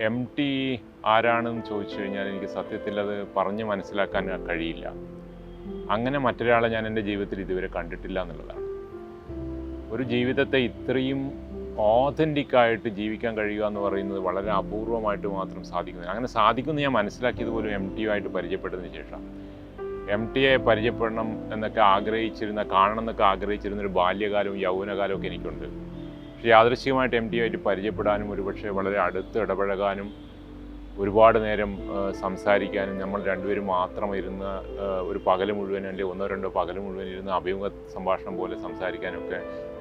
M T ആരാണെന്ന് ചോദിച്ചു കഴിഞ്ഞാൽ എനിക്ക് സത്യത്തിൽ അത് പറഞ്ഞ് മനസ്സിലാക്കാൻ കഴിയില്ല. അങ്ങനെ മറ്റൊരാളെ ഞാൻ എന്റെ ജീവിതത്തിൽ ഇതുവരെ കണ്ടിട്ടില്ല എന്നുള്ളതാണ്. ഒരു ജീവിതത്തെ ഇത്രയും ഓതന്റിക്കായിട്ട് ജീവിക്കാൻ കഴിയുക എന്ന് പറയുന്നത് വളരെ അപൂർവമായിട്ട് മാത്രം സാധിക്കുന്നു. അങ്ങനെ സാധിക്കുമെന്ന് ഞാൻ മനസ്സിലാക്കിയത് പോലും എം ടി ആയിട്ട് പരിചയപ്പെട്ടതിന് ശേഷം. എം ടിയെ പരിചയപ്പെടണം എന്നൊക്കെ ആഗ്രഹിച്ചിരുന്ന കാണണം എന്നൊക്കെ ആഗ്രഹിച്ചിരുന്ന ഒരു ബാല്യകാലവും യൗവനകാലവും ഒക്കെ എനിക്കുണ്ട്. പക്ഷേ യാദൃശ്ചികമായിട്ട് എം ടി ആയിട്ട് പരിചയപ്പെടാനും ഒരുപക്ഷെ വളരെ അടുത്ത് ഇടപഴകാനും ഒരുപാട് നേരം സംസാരിക്കാനും നമ്മൾ രണ്ടുപേരും മാത്രം ഇരുന്ന് ഒരു പകൽ മുഴുവൻ അല്ലെങ്കിൽ ഒന്നോ രണ്ടോ പകൽ മുഴുവൻ ഇരുന്ന് അഭിമുഖ സംഭാഷണം പോലെ സംസാരിക്കാനൊക്കെ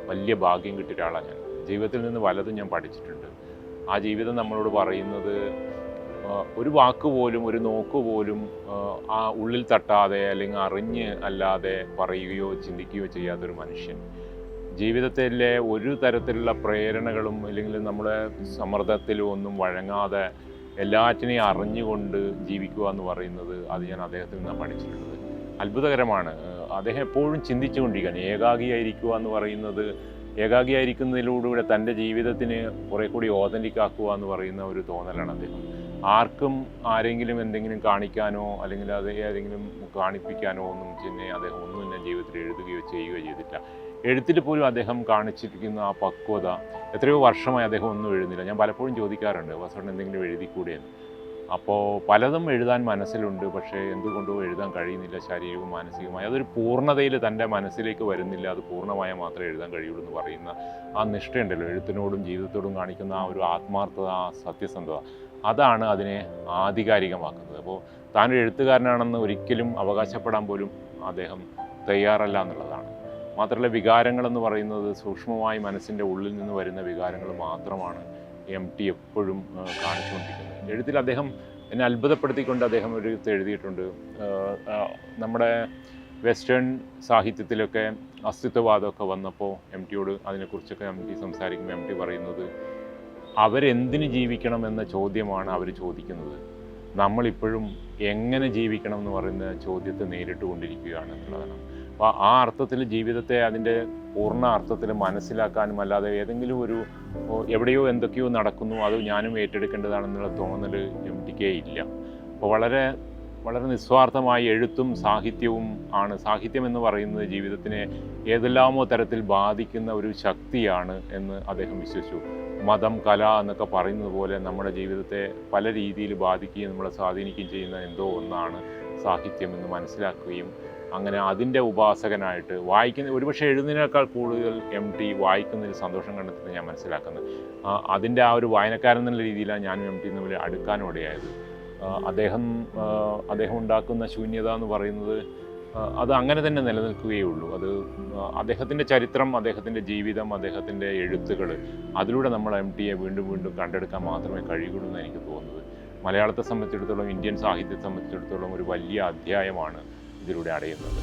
വലിയ ഭാഗ്യം കിട്ടിയ ഒരാളാണ് ഞാൻ. ജീവിതത്തിൽ നിന്ന് പലതും ഞാൻ പഠിച്ചിട്ടുണ്ട്. ആ ജീവിതം നമ്മളോട് പറയുന്നത് ഒരു വാക്ക് പോലും ഒരു നോക്ക് പോലും ആ ഉള്ളിൽ തട്ടാതെ അല്ലെങ്കിൽ അറിഞ്ഞ് അല്ലാതെ പറയുകയോ ചിന്തിക്കുകയോ ചെയ്യാത്തൊരു മനുഷ്യൻ. ജീവിതത്തിലെ ഒരു തരത്തിലുള്ള പ്രേരണകളും അല്ലെങ്കിൽ നമ്മുടെ സമ്മർദ്ദത്തിലും ഒന്നും വഴങ്ങാതെ എല്ലാറ്റിനെയും അറിഞ്ഞുകൊണ്ട് ജീവിക്കുക എന്ന് പറയുന്നത് അത് ഞാൻ അദ്ദേഹത്തിൽ നിന്നാണ് പഠിച്ചിട്ടുള്ളത്. അത്ഭുതകരമാണ്. അദ്ദേഹം എപ്പോഴും ചിന്തിച്ചുകൊണ്ടിരിക്കുകയാണ്. ഏകാഗിയായിരിക്കുക എന്ന് പറയുന്നത് ഏകാഗിയായിരിക്കുന്നതിലൂടെ തന്റെ ജീവിതത്തിന് കുറെ കൂടി ഓതന്റിക് ആക്കുക എന്ന് പറയുന്ന ഒരു തോന്നലാണ് അദ്ദേഹം. ആർക്കും ആരെങ്കിലും എന്തെങ്കിലും കാണിക്കാനോ അല്ലെങ്കിൽ അത് ഏതെങ്കിലും കാണിപ്പിക്കാനോ ഒന്നും പിന്നെ അദ്ദേഹം ഒന്നും തന്നെ ജീവിതത്തിൽ എഴുതുകയോ ചെയ്യുകയോ ചെയ്തിട്ടില്ല. എഴുത്തിൽ പോലും അദ്ദേഹം കാണിച്ചിരിക്കുന്ന ആ പക്വത എത്രയോ വർഷമായി അദ്ദേഹം ഒന്നും എഴുതുന്നില്ല. ഞാൻ പലപ്പോഴും ചോദിക്കാറുണ്ട് വാസവൻ എന്തെങ്കിലും എഴുതിക്കൂടെ എന്ന് അപ്പോൾ പലതും എഴുതാൻ മനസ്സിലുണ്ട് പക്ഷേ എന്തുകൊണ്ടോ എഴുതാൻ കഴിയുന്നില്ല ശാരീരികവും മാനസികവുമായി അതൊരു പൂർണതയിൽ തന്റെ മനസ്സിലേക്ക് വരുന്നില്ല അത് പൂർണമായ മാത്രമേ എഴുതാൻ കഴിയുള്ളൂ എന്ന് പറയുന്ന ആ നിഷ്ഠയുണ്ടല്ലോ. എഴുത്തിനോടും ജീവിതത്തോടും കാണിക്കുന്ന ആ ഒരു ആത്മാർത്ഥത ആ സത്യസന്ധത അതാണ് അതിനെ ആധികാരികമാക്കുന്നത്. അപ്പോൾ താൻ എഴുത്തുകാരനാണെന്ന് ഒരിക്കലും അവകാശപ്പെടാൻ പോലും അദ്ദേഹം തയ്യാറല്ല എന്നുള്ളതാണ്. മാത്രമല്ല വികാരങ്ങളെന്ന് പറയുന്നത് സൂക്ഷ്മമായി മനസ്സിന്റെ ഉള്ളിൽ നിന്ന് വരുന്ന വികാരങ്ങൾ മാത്രമാണ് എം ടി എപ്പോഴും കാണിച്ചുകൊണ്ടിരിക്കുന്നത്. എഴുത്തിൽ അദ്ദേഹം എന്നെ അത്ഭുതപ്പെടുത്തിക്കൊണ്ട് അദ്ദേഹം ഒരു എഴുതിയിട്ടുണ്ട്. നമ്മുടെ വെസ്റ്റേൺ സാഹിത്യത്തിലൊക്കെ അസ്തിത്വവാദമൊക്കെ വന്നപ്പോൾ എം ടിയോട് അതിനെക്കുറിച്ചൊക്കെ എം ടി സംസാരിക്കുമ്പോൾ എം ടി പറയുന്നത് അവരെന്തിന് ജീവിക്കണം എന്ന ചോദ്യമാണ് അവർ ചോദിക്കുന്നത്. നമ്മളിപ്പോഴും എങ്ങനെ ജീവിക്കണം എന്ന് പറയുന്ന ചോദ്യത്തെ നേരിട്ട് കൊണ്ടിരിക്കുകയാണ് എന്നുള്ളതാണ്. അപ്പോൾ ആ അർത്ഥത്തിൽ ജീവിതത്തെ അതിന്റെ പൂർണ അർത്ഥത്തിൽ മനസ്സിലാക്കാനും അല്ലാതെ ഏതെങ്കിലും ഒരു എവിടെയോ എന്തൊക്കെയോ നടക്കുന്നു അത് ഞാനും ഏറ്റെടുക്കേണ്ടതാണെന്നുള്ള തോന്നൽ എം ടിക്കേ ഇല്ല. അപ്പോൾ വളരെ വളരെ നിസ്വാർത്ഥമായി എഴുത്തും സാഹിത്യവും ആണ്. സാഹിത്യം എന്ന് പറയുന്നത് ജീവിതത്തിനെ ഏതെല്ലാമോ തരത്തിൽ ബാധിക്കുന്ന ഒരു ശക്തിയാണ് എന്ന് അദ്ദേഹം വിശ്വസിച്ചു. മതം കല എന്നൊക്കെ പറയുന്നത് പോലെ നമ്മുടെ ജീവിതത്തെ പല രീതിയിൽ ബാധിക്കുകയും നമ്മളെ സ്വാധീനിക്കുകയും ചെയ്യുന്ന എന്തോ ഒന്നാണ് സാഹിത്യം എന്ന് മനസ്സിലാക്കുകയും അങ്ങനെ അതിന്റെ ഉപാസകനായിട്ട് വായിക്കുന്ന ഒരുപക്ഷെ എഴുതുന്നതിനേക്കാൾ കൂടുതൽ എം ടി വായിക്കുന്നതിൽ സന്തോഷം കണ്ടെത്തുന്നത് ഞാൻ മനസ്സിലാക്കുന്നത് അതിന്റെ ആ ഒരു വായനക്കാരൻ എന്നുള്ള രീതിയിലാണ് ഞാനും എം ടി തമ്മിൽ അടുക്കാനോടെയായത്. അദ്ദേഹം അദ്ദേഹം ഉണ്ടാക്കുന്ന ശൂന്യത എന്ന് പറയുന്നത് അത് അങ്ങനെ തന്നെ നിലനിൽക്കുകയുള്ളൂ. അത് അദ്ദേഹത്തിന്റെ ചരിത്രം അദ്ദേഹത്തിന്റെ ജീവിതം അദ്ദേഹത്തിന്റെ എഴുത്തുകൾ അതിലൂടെ നമ്മൾ എം ടിയെ വീണ്ടും വീണ്ടും കണ്ടെടുക്കാൻ മാത്രമേ കഴിയുള്ളൂ എന്ന് എനിക്ക് തോന്നുന്നത്. മലയാളത്തെ സംബന്ധിച്ചിടത്തോളം ഇന്ത്യൻ സാഹിത്യത്തെ സംബന്ധിച്ചിടത്തോളം ഒരു വലിയ അധ്യായമാണ് ഇതിലൂടെ അടയുന്നത്.